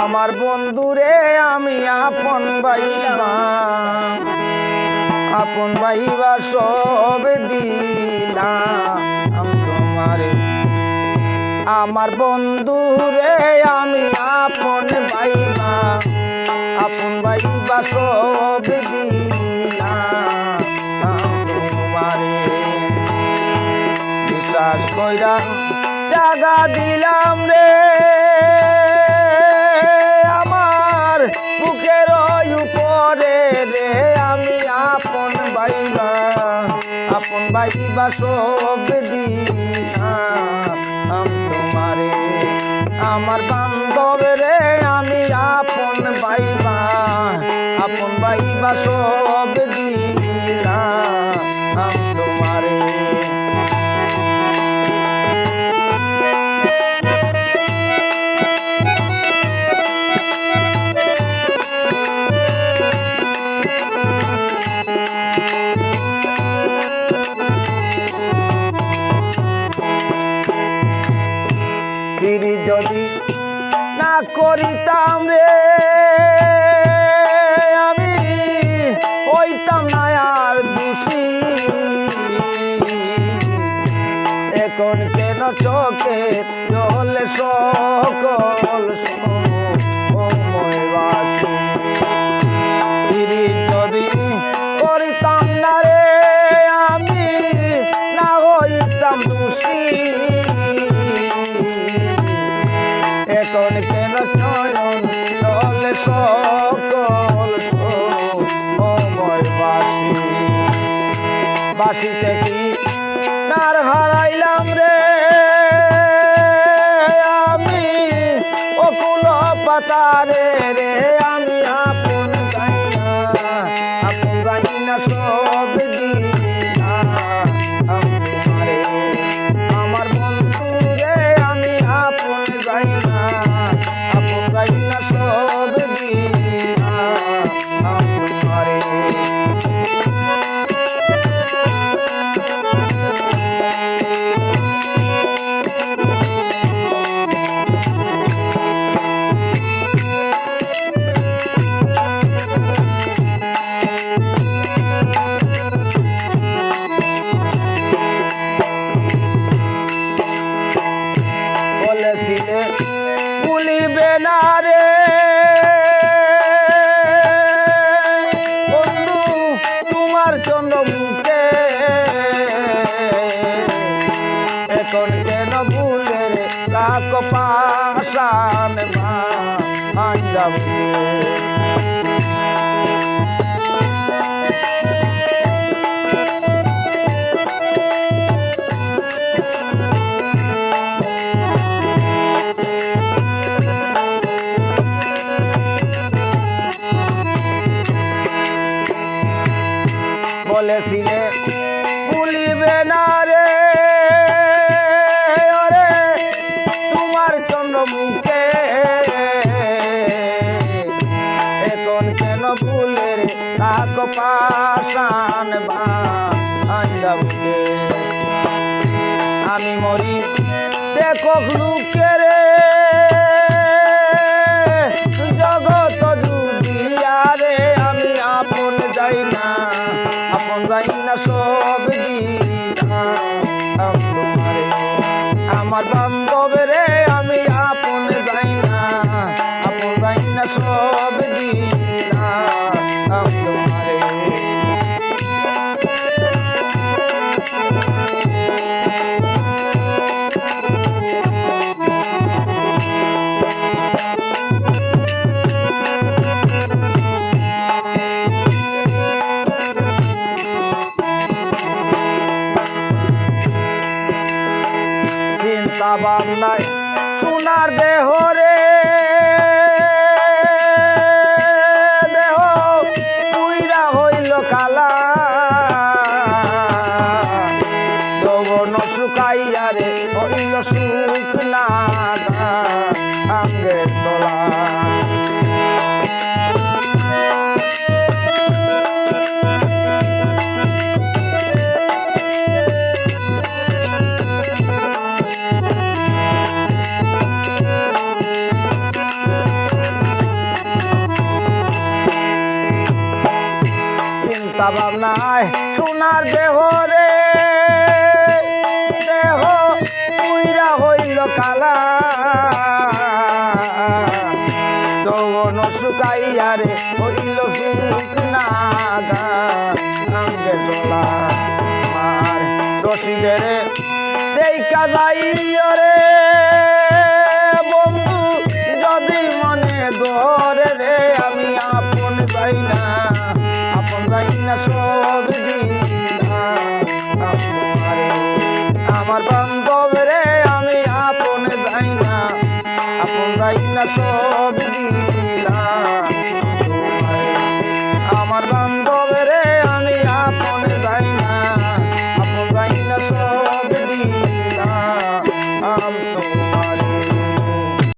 আমার বন্ধুরে, আমি আপন ভাইবা। আপন ভাইবা সব দিলাম তোমারে। আমার বন্ধুরে, আমি আপন ভাইবা। আপন বাইবা সব দিলাম তোমারে। বিশ্বাস কইরা জাগা দিলাম রে। বুকের উপরে রে আমি আপন বাইবা আপন বাইবা সব তোমারে, আমার বান্ধব রে আমি আপন বাইবা আপন বাইবা সব করিতাম রে। আমি হইতাম না আর দোষী। এখন কেন চোখে বাসিতে কি? নার হারাইলাম ভাঙ্গাবুকে বলেছিলে ভুলিবে না রে। কেন ভুলে রে কাক পাশান বান্ধবকে আমি মরি, দেখো লুকে রে। আমি যাই না যাই না সব আমার বান্ধব হইল শুকনা আঙ্গের তোলা চিন্তা ভাবনায় সোনার দেহ রে। কালা যৌবন শুকাইয়া রে, হইল শুকনা গাঙ্গে তোলা দেখা যাইও রে। বন্ধু, যদি মনে ধরে রে, আমি আপন যাই না, আপন যাই না সব আমার বান্ধব সব দিলা আমার বান্ধব